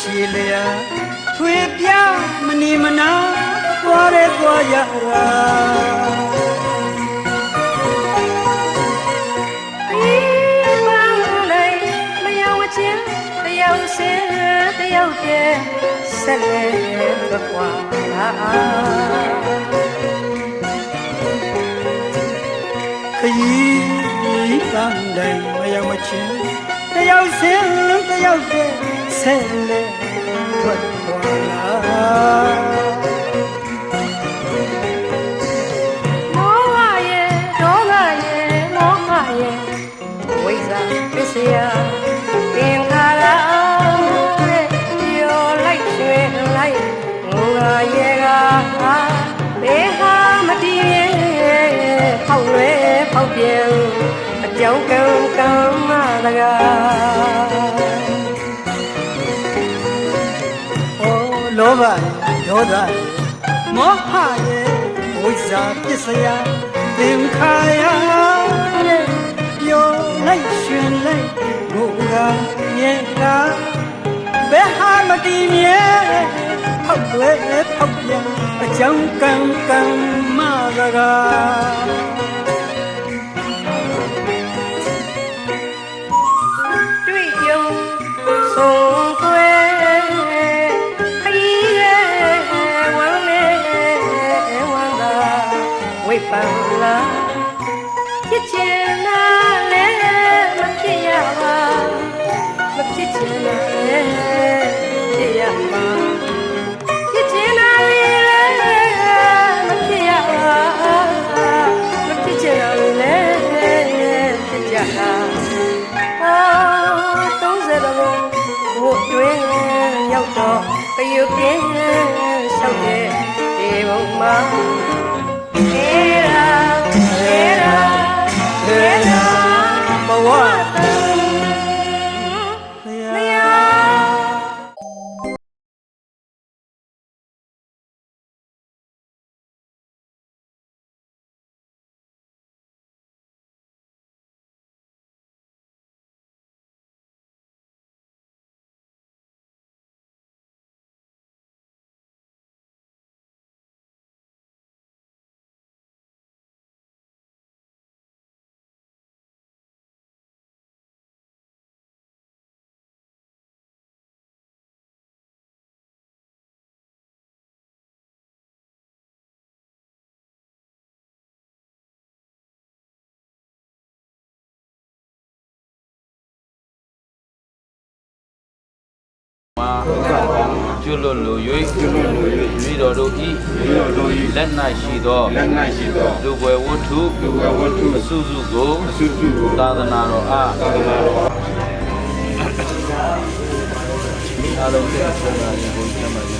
ရှည်လျာထွေပြမနေမနာသွားရဲသွားရတာဒီပန်းလေးမယောင်ချင်းတယောက်စင်တယောက်တည်းဆက်လဲထွက်ကွာခရီးတန်းတိုင်းမရောက်မချင်းတယောက်စင် တယောက်တည်းဆဲလဲထွက်သွားလာမောဟရဲ့ဒေါသရဲ့မောဟရဲ့ဝိဇ္ဇာပစ္စယသင်္ခါရတဲ့ပြောလိုက်ရွှေလိုက်ငိုငါရဲ့ကဘေးဟာမတည်ရဲ့ဖောက်လွဲဖောက်ပြန်အကြောင်းကံကံမတကား လောဘဒေါသမောဟရဲ့ဝိဇ္ဇာပစ္စယသင်္ခါရတဲ့ပြောလိုက်ရှင်လိုက်ဘုရားရဲ့ကဘယ်ဟာမတည်မြဲဖောက်လွဲဖောက်ပြန်အကြောင်းကံကံမတကား ပန္နာဖြစ်ချင်တာလည်းမဖြစ်ရပါမဖြစ်ချင်တာလည်းဖြစ်ရမှာဖြစ်ချင်တာလည်းမဖြစ်ရပါမဖြစ်ချင်တာလည်းဖြစ်ကြတာအာ30ဘုံဘုတွင်ရောက်တော့ကရုပ်ပြင်းလျှောက်တဲ့ဒီဘုံမှာ ကျွလွတ်လို၍ကျွလွတ်လို၍မိတော်တို့ဤမိတော်တို့ဤလက်၌ရှိသောလက်၌ရှိသောလူပွဲဝတ္ထုလူဝဝတ္ထုအစုစုကိုအစုစုကိုသာသနာတော်အားသာသနာတော်အားလုံးသိဆုံးတာရင်ကိုကျမ်းပါခြင်းပြုလု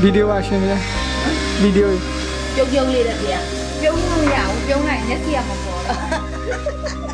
ဗီဒီယိုအရှင်လေဗီဒီယိုပြုံးပြုံးလေးတဲ့ဗျာပြုံးလို့မရဘူးပြုံးလိုက်မျက်စိကမပေါ်တော့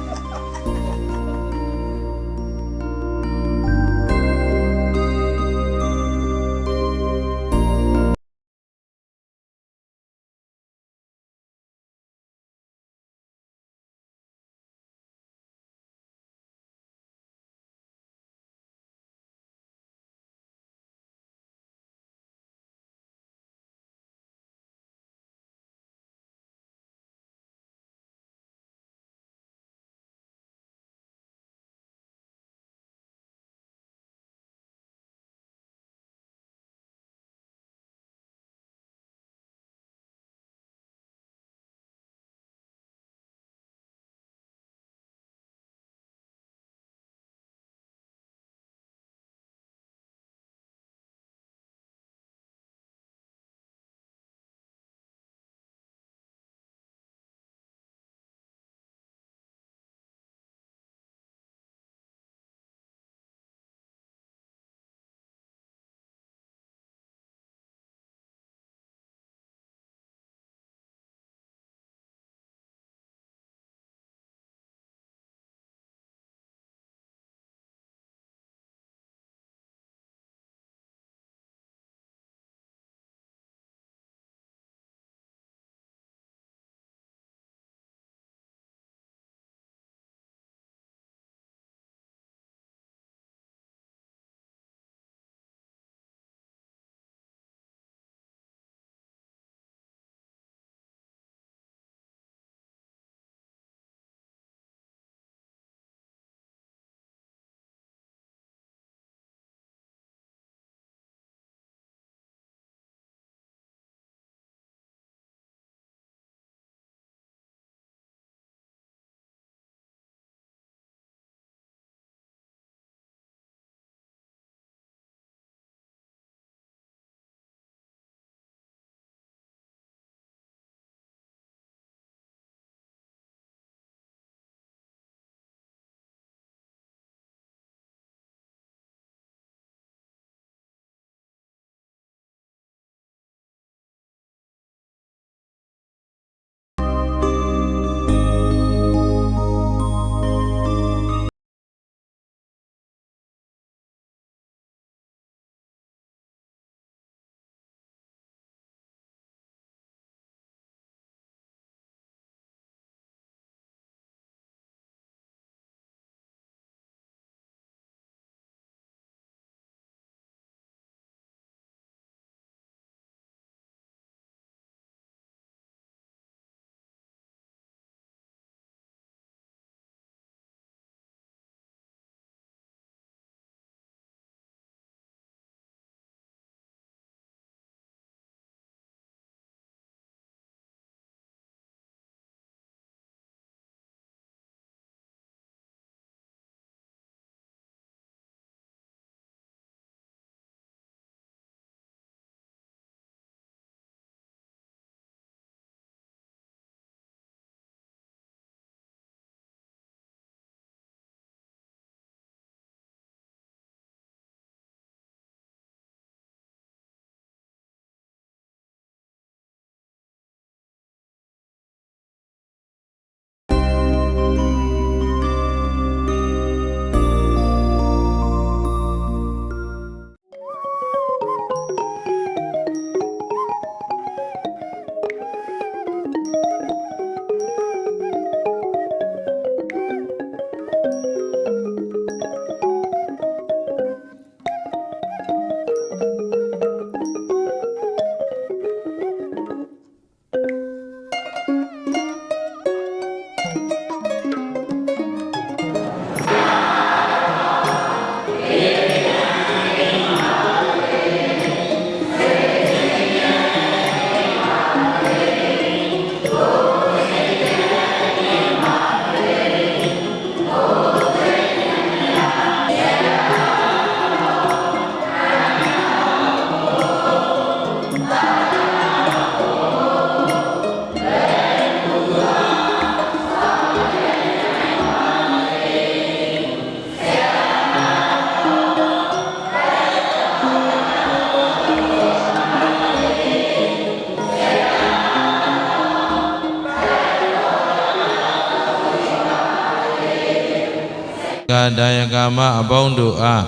ဒါယကာမအပေါင်းတို့အား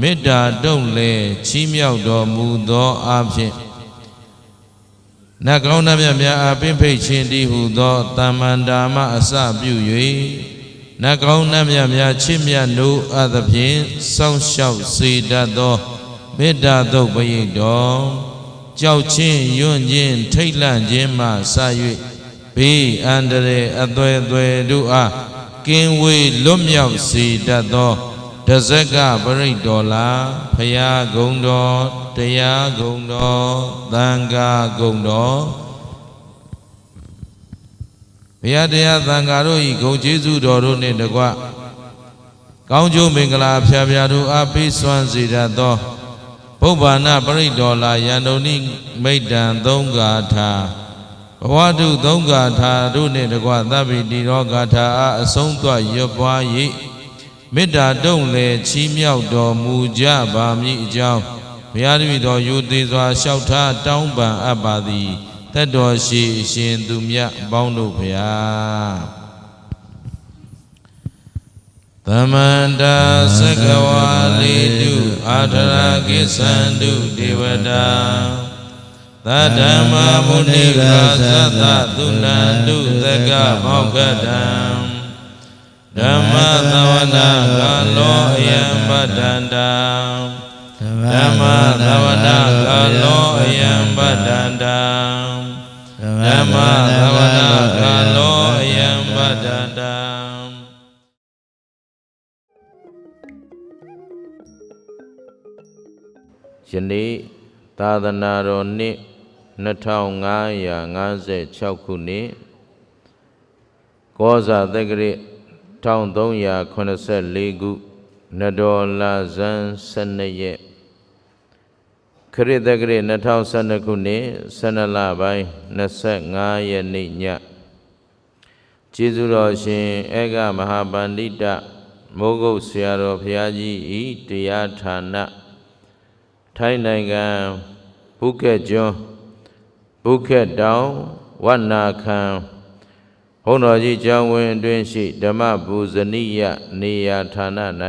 မေတ္တာတုံ့လဲချီးမြှောက်တော်မူသောအဖြစ်နတ်ကောင်းနှမြတ်များအားပင်ဖိတ်ခြင်းတည်းဟုသောတမ္မန္တာမအစပြု၍နတ်ကောင်းနှမြတ်များချစ်မြတ်နိုးအပ်သဖြင့်စောင့်ရှောက်စေတတ်သောမေတ္တာတုတ်ပရိတ်တော်ကြောက်ချင်းယွန့်ခြင်းထိတ်လန့်ခြင်းမှစ၍ဘေးအန္တရာယ်အသွယ်သွယ်တို့အား ကင်းဝေးလွတ်မြောက်စေတတ်သောတဇက်ကပရိတ်တော်လားဖရာဂုံတော်တရားဂုံတော်သံဃာဂုံတော်ဘုရားတရားသံဃာတို့ဤဂုံကျေးဇူးတော်တို့နှင့်တကွကောင်းကျိုးမင်္ဂလာဖျားဖျားတို့အားပေးစွမ်းစေတတ်သောဘုဗ္ဗာဏပရိတ်တော်လာယန္တုန်ိမိတ်တံသုံးဂါထာ ဘဝတုသုံးဂါထာတို့နှင့်တကွသဗ္ဗိတိရောဂါထာအားအဆုံးသွရွတ်ပွား၍မေတ္တာတုံ့လေချီးမြှောက်တော်မူကြပါမည်အကြောင်းဘုရားတပည့်တော်ယူသေးစွာလျှောက်ထားတောင်းပန်အပ်ပါသည်တတ်တော်ရှိအရှင်သူမြတ်အပေါင်းတို့ဖျားသမန္တာသက္ကဝါလေတုအာထရာကိသန္တုဒေဝတာ သတ္တမမုနိကာသတ္တသုဏန္တုသက္ကမောက္ခတံဓမ္မသဝနာကာလောအယံပတ္တန္တာဓမ္မသဝနာကာလောအယံပတ္တန္တာဓမ္မသဝနာကာလောအယံပတ္တန္တာယနေ့သာသနာတော်နှစ် 2556ခုနှစ်ကောဇာတက္ကရာ1384ခုနတော်လာဇန်12ရက်ခရစ်တက္ကရာ2012ခုနှစ်12လပိုင်း25ရက်နေ့ညကျေးဇူးတော်ရှင်အေကမဟာပန္တိတမိုးကုတ်ဆရာတော်ဘုရားကြီးဤတရားဌာနထိုင်းနိုင်ငံဘုကက်ကျွန်း ဘုကက်တောင်ဝဏ္နာခံဘုန်းတော်ကြီးကျောင်းဝင်းအတွင်းရှိဓမ္မဘူဇနိယနေရာဌာန၌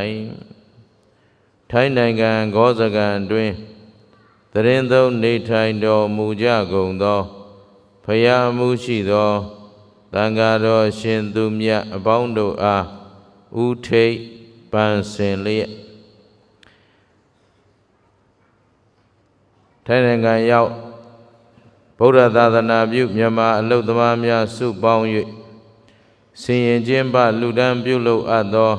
ထိုင်းနိုင်ငံဂောဇကံအတွင်းသရင်သုံးနေထိုင်တော်မူကြကုန်သောဖယားမှုရှိသောသံဃာတော်ရှင်သူမြတ်အပေါင်းတို့အားဥထိတ်ပန်ဆင်လျက်ထိုင်းနိုင်ငံရောက် ဗုဒ္ဓသာသနာပြုမြန်မာအလုတ်သမားများစုပေါင်း၍ဆင်ရင်ချင်းပလူဒန်းပြုလုပ်အပ်သော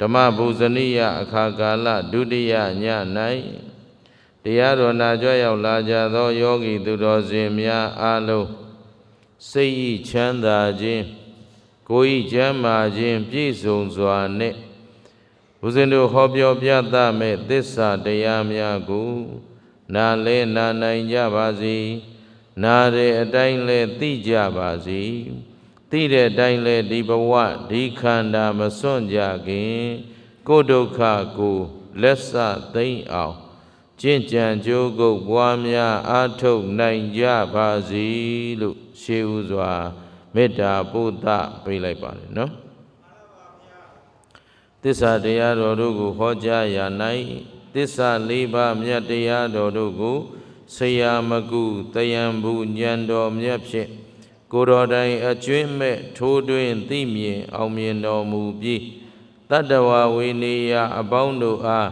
ဓမ္မဗုဇနိယအခါကာလဒုတိယည၌တရားတော်နာကြွရောက်လာကြသောယောဂီသူတော်စင်များအားလုံးစိတ်ဤချမ်းသာခြင်းကိုယ်ဤကျမ်းမာခြင်းပြည့်စုံစွာနှင့်ဘုဇင်တို့ဟောပြောပြသမဲ့သစ္စာတရားများကိုနာလဲနာနိုင်ကြပါစေ နာတဲ့အတိုင်းလဲသိကြပါစေသိတဲ့အတိုင်းလဲဒီဘဝဒီခန္ဓာမစွန့်ကြခင်ကိုယ်ဒုက္ခကိုလက်ဆသိမ့်အောင်ကျင့်ကြံကြိုးကုပ်ပွားများအားထုတ်နိုင်ကြပါစေလို့ရှေးဥစွာမေတ္တာပို့သပေးလိုက်ပါတယ်နော်သစ္စာတရားတော်တို့ကိုဟောကြားရ၌သစ္စာလေးပါးမြတ်တရားတော်တို့ကို ဆရာမကုတယံဘူးဉာဏ်တော်မြတ်ဖြင့်ကိုယ်တော်တိုင်အကျွင့်မဲ့ထိုးတွင်သိမြင်အောင်မြင်တော်မူပြီးတတ္တဝဝေနေယအပေါင်းတို့အား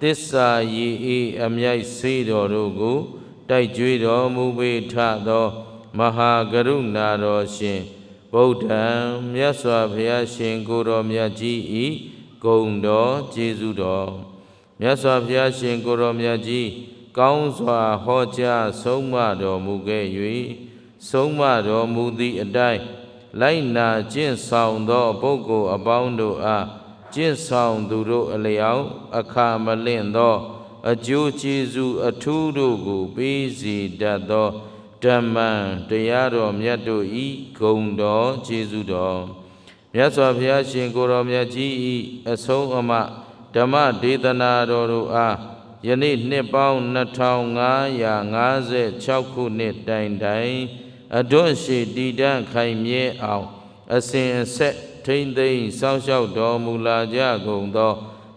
သစ္စာရည်ဤအမြိုက်စေတော်တို့ကိုတိုက်ကြွေးတော်မူပေထသော မဟာကရုဏာတော်ရှင်ဗုဒ္ဓံမြတ်စွာဘုရားရှင်ကိုယ်တော်မြတ်ကြီးဤဂုံတော်ကျေးဇူးတော်မြတ်စွာဘုရားရှင်ကိုယ်တော်မြတ်ကြီး ကောင်းစွာဟောကြားဆုံးမတော်မူခဲ့၍ဆုံးမတော်မူသည့်အတိုင်းလိုက်နာကျင့်ဆောင်သောပုဂ္ဂိုလ်အပေါင်းတို့အားကျင့်ဆောင်သူတို့အလျောက်အခါမလင့်သော အကျိုးကျေးဇူးအထူးတို့ကိုပေးစီတတ်သောဓမ္မံတရားတော်မြတ်တို့ဤဂုံတော်ကျေးဇူးတော်မြတ်စွာဘုရားရှင်ကိုယ်တော်မြတ်ကြီးဤအဆုံးအမဓမ္မဒေသနာတော်တို့အား ယနေ့နှစ်ပေါင်း2556ခုနှစ်တိုင်တိုင်အတွန့်ရှိတည်တံ့ခိုင်မြဲအောင် အစဉ်အဆက်ထထိမ့်သိမ့်စောင့်ရှောက်တော်မူလာကြကုန်သော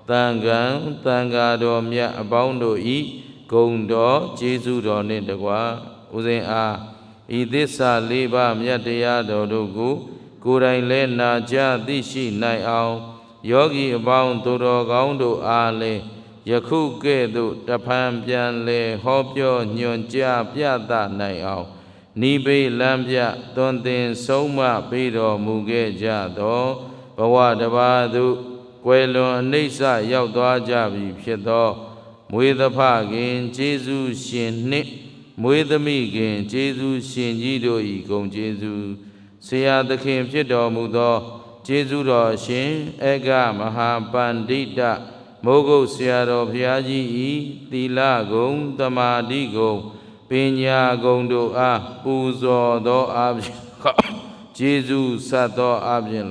တန်ကံတန်ဃာတော်မြတ်အပေါင်းတို့ဤဂုံတော်ကျေးဇူးတော်နှင့်တကွာဥစဉ်အားဤသစ္စာလေးပါးမြတ်တရားတော်တို့ကိုကိုယ်တိုင်လဲနာကြားသိရှိနိုင်အောင်ယောဂီအပေါင်းသူတော်ကောင်းတို့အားလည်း ယခုကဲ့သို့တဖန်ပြန်လဲဟောပြောညွှန်ကြားပြသနိုင်အောင်နိဗ္ဗေလမ်းပြသွန်သင်ဆုံးမပေးတော်မူခဲ့ကြသောဘဝတစ်ပါးသို့ကွယ်လွန်အနိစ္စရောက်သွားကြပြီဖြစ်သောမွေသဖခင်ကျေးဇူးရှင်နှင့်မွေသမိခင်ကျေးဇူးရှင်ကြီးတို့ဤဂုံကျေးဇူးဆရာသခင်ဖြစ်တော်မူသောကျေးဇူးတော်ရှင်အေကမဟာပန္တိတ မိုးကုတ်ဆရာတော်ဘုရားကြီးဤသီလဂုံတမာတိဂုံပညာဂုံတို့အားပူဇော်သောအပြင်ကျေးဇူးဆက်သောအပြင်